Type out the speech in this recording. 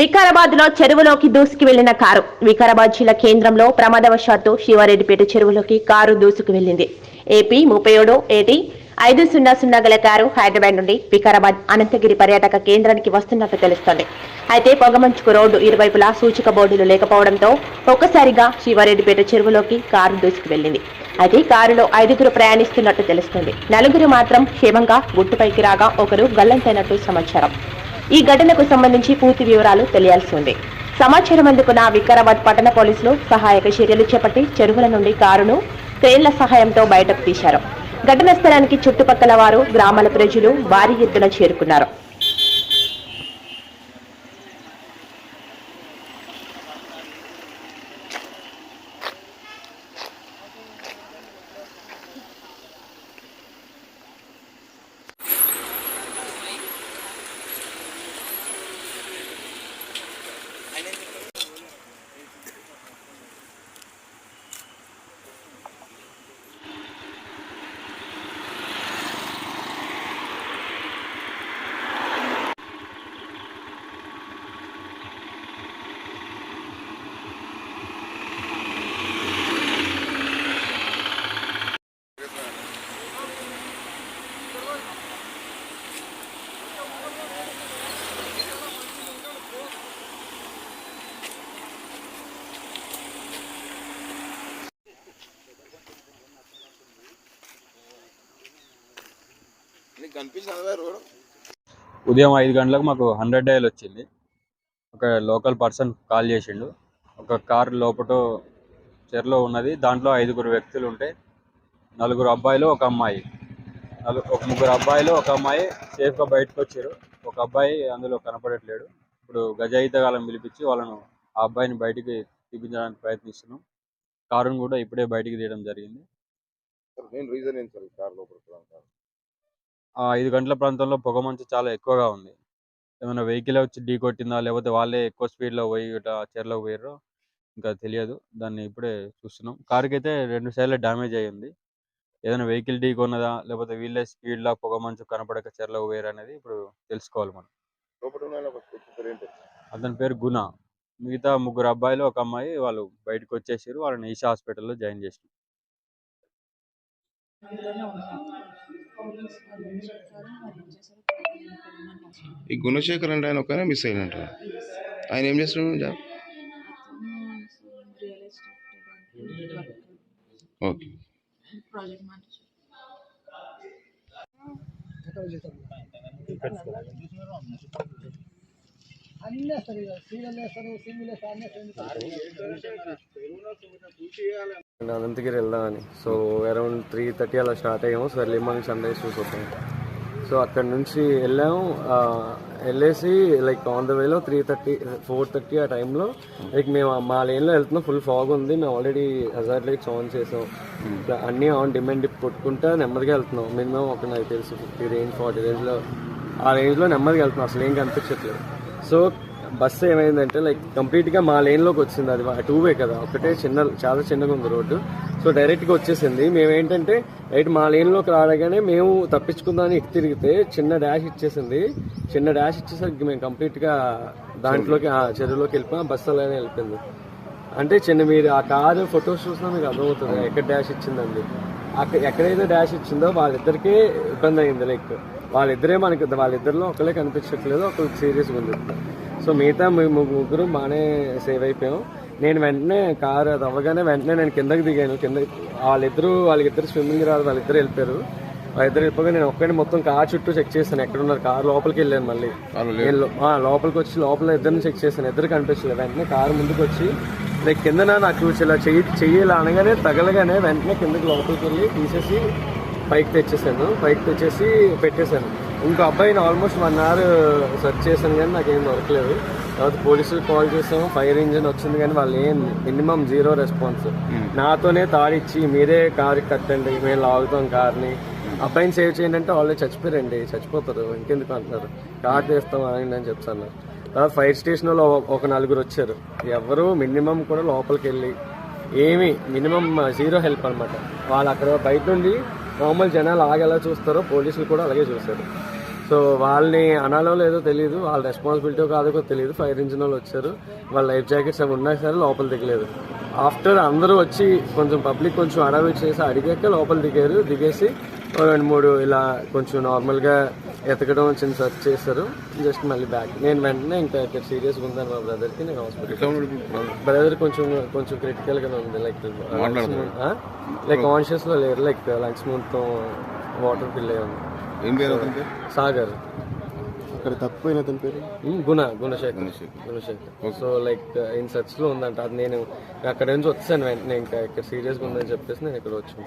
వికారాబాద్లో చెరువులోకి దూసుకు వెళ్ళిన కారు. వికారాబాద్ జిల్లా కేంద్రంలో ప్రమాదవశాత్తు శివారెడ్డిపేట చెరువులోకి కారు దూసుకు వెళ్ళింది ఏపీ ముప్పై ఏడు ఏటి ఐదు సున్నా సున్నా గల కారు హైదరాబాద్ నుండి వికారాబాద్ అనంతగిరి పర్యాటక కేంద్రానికి వస్తున్నట్లు తెలుస్తోంది. అయితే పొగమంచుకు రోడ్డు ఇరువైపులా సూచిక బోర్డులు లేకపోవడంతో ఒక్కసారిగా శివారెడ్డిపేట చెరువులోకి కారు దూసుకు వెళ్ళింది అయితే కారులో ఐదుగురు ప్రయాణిస్తున్నట్టు తెలుస్తుంది. నలుగురు మాత్రం క్షేమంగా గుట్టుపైకి రాగా ఒకరు గల్లంతైనట్టు సమాచారం. ఈ ఘటనకు సంబంధించి పూర్తి వివరాలు తెలియాల్సి ఉంది. సమాచారం అందుకున్న వికారాబాద్ పట్టణ పోలీసులు సహాయక చర్యలు చేపట్టి చెరువుల నుండి కారును క్రేన్ల సహాయంతో బయటకు తీశారు. ఘటన స్థలానికి చుట్టుపక్కల వారు గ్రామాల ప్రజలు భారీ ఎత్తున చేరుకున్నారు. ఉదయం ఐదు గంటలకు మాకు హండ్రెడ్ డయల్ వచ్చింది. ఒక లోకల్ పర్సన్ కాల్ చేసిండు. ఒక కార్ లోపట చెరలో ఉన్నది. దాంట్లో ఐదుగురు వ్యక్తులు ఉంటే నలుగురు అబ్బాయిలు ఒక అమ్మాయి. ఒక ముగ్గురు అబ్బాయిలు ఒక అమ్మాయి సేఫ్గా బయటకు వచ్చారు ఒక అబ్బాయి అందులో కనపడట్లేడు. ఇప్పుడు గజాయితగాలం పిలిపించి వాళ్ళను ఆ అబ్బాయిని బయటికి తీపించడానికి ప్రయత్నిస్తున్నాం. కారును కూడా ఇప్పుడే బయటికి తీయడం జరిగింది. రీజన్ ఏంటి సార్ కార్ లోపల? ఐదు గంటల ప్రాంతంలో పొగ మంచు చాలా ఎక్కువగా ఉంది. ఏమైనా వెహికల్ వచ్చి ఢీ కొట్టిందా? లేకపోతే వాళ్ళే ఎక్కువ స్పీడ్లో పోయి ఇట్లా చెరలోకి పోయారో ఇంకా తెలియదు. దాన్ని ఇప్పుడే చూస్తున్నాం. కార్కి అయితే రెండు సైడ్ల డ్యామేజ్ అయ్యింది. ఏదైనా వెహికల్ ఢీ కొన్నదా? లేకపోతే వీళ్ళే స్పీడ్లో పొగ మంచు కనపడక చెరలోకి పోయారు అనేది ఇప్పుడు తెలుసుకోవాలి మనం. అతని పేరు గుణ మిగతా ముగ్గురు అబ్బాయిలు ఒక అమ్మాయి వాళ్ళు బయటకు వచ్చేసారు వాళ్ళని ఈషా హాస్పిటల్లో జాయిన్ చేసినారు ఈ గుణశేఖర్ అంటే ఆయన ఒక్కనే మిస్ అయినట్టు ఆయన ఏం చేస్తున్నాడు జాబ్ అనంతగిరి వెళ్దామని. సో అరౌండ్ త్రీ థర్టీ అలా స్టార్ట్ అయ్యాము. So early morning sunrise చూసొచ్చాము సో అక్కడ నుంచి వెళ్ళాము. వెళ్ళేసి లైక్ ఆన్ ద వేలో త్రీ థర్టీ ఫోర్ థర్టీ ఆ టైంలో లైక్ మేము మా లేన్లో వెళ్తున్నాం ఫుల్ ఫాగ్ ఉంది. మేము ఆల్రెడీ హజార్ లైట్స్ ఆన్ చేసాం. ఇట్లా అన్నీ ఆన్ డిమాండ్ కొట్టుకుంటా నెమ్మదిగా వెళ్తున్నాం. మినిమం ఒక నాకు తెలుసు ఫిఫ్టీ రేంజ్ ఫార్టీ రేంజ్లో ఆ రేంజ్లో నెమ్మదిగా వెళ్తున్నాం. అసలు ఏం కనిపించట్లేదు. సో బస్సు ఏమైందంటే లైక్ కంప్లీట్గా మా లేన్లోకి వచ్చింది. అది టూ వే కదా. ఒకటే చిన్న చాలా చిన్నగా ఉంది రోడ్డు. సో డైరెక్ట్గా వచ్చేసింది. మేము ఏంటంటే రైట్ మా లేన్లోకి రాడగానే మేము తప్పించుకుందామని ఎక్కి తిరిగితే చిన్న డాష్ ఇచ్చేసింది. చిన్న డాష్ ఇచ్చేసరికి మేము కంప్లీట్గా దాంట్లోకి చెరువులోకి వెళ్ళిపోయాం బస్సు అలానే వెళ్ళిపోయింది. అంటే చిన్న మీరు ఆ కారు ఫొటోస్ చూసినా మీకు అర్థమవుతుంది ఎక్కడ డాష్ ఇచ్చిందండి అక్కడ ఎక్కడైతే డాష్ ఇచ్చిందో వాళ్ళిద్దరికీ ఇబ్బంది అయింది లైక్ వాళ్ళిద్దరే మనకి వాళ్ళిద్దరిలో ఒకరే కనిపించట్లేదు ఒకరికి సీరియస్గా ఉంది. సో మిగతా ముగ్గురు బాగానే సేవ్ అయిపోయాం. నేను వెంటనే కారు అది అవ్వగానే వెంటనే నేను కిందకి దిగాను. కింద వాళ్ళిద్దరూ వాళ్ళిద్దరు స్విమ్మింగ్ రాదు వాళ్ళిద్దరు వెళ్ళిపోయారు. వాళ్ళిద్దరు వెళ్ళిపోగా నేను ఒక్కడిని మొత్తం కార్ చుట్టూ చెక్ చేశాను. ఎక్కడ ఉన్నారు? కార్ లోపలికి వెళ్ళాను మళ్ళీ. నేను లోపలికి వచ్చి లోపల ఇద్దరిని చెక్ చేశాను. ఇద్దరు కనిపించలేదు. వెంటనే కారు ముందుకు వచ్చి లైక్ కిందన? నాకు ఇలా చెయ్యి చెయ్యి ఇలా అనగానే తగలగానే వెంటనే కిందకి లోపలికి వెళ్ళి తీసేసి పైకి తెచ్చేసాను. పైకి తెచ్చేసి పెట్టేశాను. ఇంకో అబ్బాయిని ఆల్మోస్ట్ వన్ అవర్ సెర్చ్ చేశాను కానీ నాకేం దొరకలేదు. తర్వాత పోలీసులకు కాల్ చేసాము ఫైర్ ఇంజిన్ వచ్చింది కానీ వాళ్ళు ఏం మినిమం జీరో రెస్పాన్స్. నాతోనే తాడిచ్చి మీరే కార్ కట్టండి మేము లాగుతాం కార్ని. అబ్బాయిని సేవ్ చేయండి అంటే వాళ్ళే చచ్చిపోయారండి. చచ్చిపోతారు. ఇంకెందుకు అంటున్నారు? కార్ తీస్తాం అని అని చెప్తాను తర్వాత ఫైర్ స్టేషన్లో ఒక నలుగురు వచ్చారు. ఎవరు మినిమం కూడా లోపలికి వెళ్ళి ఏమి మినిమం జీరో హెల్ప్ అనమాట వాళ్ళు అక్కడ బయట నుండి నార్మల్ జనాలు ఆగేలా చూస్తారో పోలీసులు కూడా అలాగే చూస్తారు. సో వాళ్ళని అనాలో లేదో తెలియదు వాళ్ళ రెస్పాన్సిబిలిటీ కాదో తెలియదు ఫైర్ ఇంజిన్ వాళ్ళు వచ్చారు వాళ్ళ లైఫ్ జాకెట్స్ అవి ఉన్నాయి సరే లోపల దిగలేదు. ఆఫ్టర్ అందరూ వచ్చి కొంచెం పబ్లిక్ కొంచెం అడవి చేసి అడిగాక లోపల దిగారు దిగేసి రెండు మూడు ఇలా కొంచెం నార్మల్గా ఎతకడం చిన్న సెర్చ్ చేశారు. జస్ట్ మళ్ళీ బ్యాక్ నేను వెంటనే ఇంకా ఇక్కడ సీరియస్గా ఉందని మా బ్రదర్కి నేను హాస్పిటల్? బ్రదర్ కొంచెం కొంచెం క్రిటికల్ గానే ఉంది లైక్ లైక్ కాన్షియస్లో లేరు లైక్ లంగ్స్ మొత్తం వాటర్ ఫిల్ అయ్యి ఉంది. ఏం పేరు అతని పేరు? సాగర్. అక్కడ తప్పిపోయిన అతని పేరు? Guna Gunasekhar. Gunasekhar. So like in సర్చ్లో ఉందంట. అది నేను అక్కడ నుంచి వచ్చాను వెంటనే ఇంకా ఇక్కడ సీరియస్గా ఉందని చెప్పేసి నేను ఇక్కడ వచ్చాను.